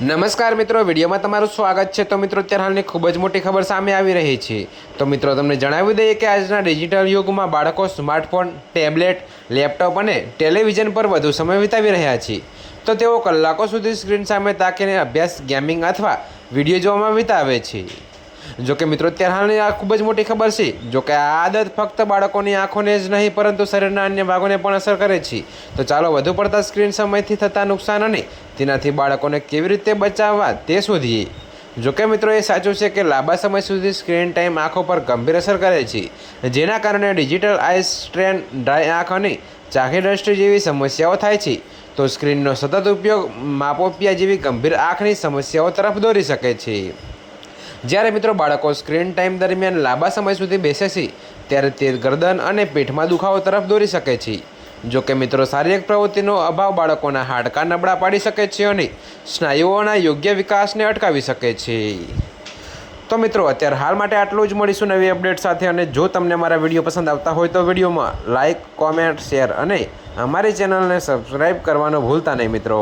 નમસ્કાર મિત્રો, વિડીયોમાં તમારું સ્વાગત છે. તો મિત્રો, અત્યારે હાલની ખૂબ જ મોટી ખબર સામે આવી રહી છે. તો મિત્રો, તમને જણાવી દઈએ કે આજના ડિજિટલ યુગમાં બાળકો સ્માર્ટફોન, ટેબ્લેટ, લેપટોપ અને ટેલિવિઝન પર વધુ સમય વિતાવી રહ્યા છે. તો તેઓ કલાકો સુધી સ્ક્રીન સામે તાકીને અભ્યાસ, ગેમિંગ અથવા વીડિયો જોવામાં વિતાવે છે. જોકે મિત્રો, અત્યારે હાલની આ ખૂબ જ મોટી ખબર છે. જોકે આ આદત ફક્ત બાળકોની આંખોને જ નહીં, પરંતુ શરીરના અન્ય ભાગોને પણ અસર કરે છે. તો ચાલો વધુ પડતા સ્ક્રીન સમયથી થતા નુકસાન અને તેનાથી બાળકોને કેવી રીતે બચાવવા તે શોધીએ. જોકે મિત્રો, એ સાચું છે કે લાંબા સમય સુધી સ્ક્રીન ટાઈમ આંખો પર ગંભીર અસર કરે છે. જેના કારણે ડિજિટલ આઈ સ્ટ્રેન, ડ્રાય આંખ અને ચાંખી દ્રષ્ટિ જેવી સમસ્યાઓ થાય છે. તો સ્ક્રીનનો સતત ઉપયોગ માપોપિયા જેવી ગંભીર આંખની સમસ્યાઓ તરફ દોરી શકે છે. જ્યારે મિત્રો બાળકો સ્ક્રીન ટાઈમ દરમિયાન લાંબા સમય સુધી બેસે છે, ત્યારે તે ગરદન અને પીઠમાં દુખાવો તરફ દોરી શકે છે. જો કે મિત્રો શારીરિક પ્રવૃત્તિનો અભાવ બાળકોના હાડકા નબળા પાડી શકે છે અને સ્નાયુઓના યોગ્ય વિકાસને અટકાવી શકે છે. તો મિત્રો અત્યારે હાલ માટે આટલું જ. મળીશું નવી અપડેટ સાથે અને જો તમને મારા વીડિયો પસંદ આવતા હોય તો વિડીયોમાં લાઇક કોમેન્ટ, શેર અને અમારી ચેનલને સબસ્ક્રાઈબ કરવાનું ભૂલતા નહીં મિત્રો.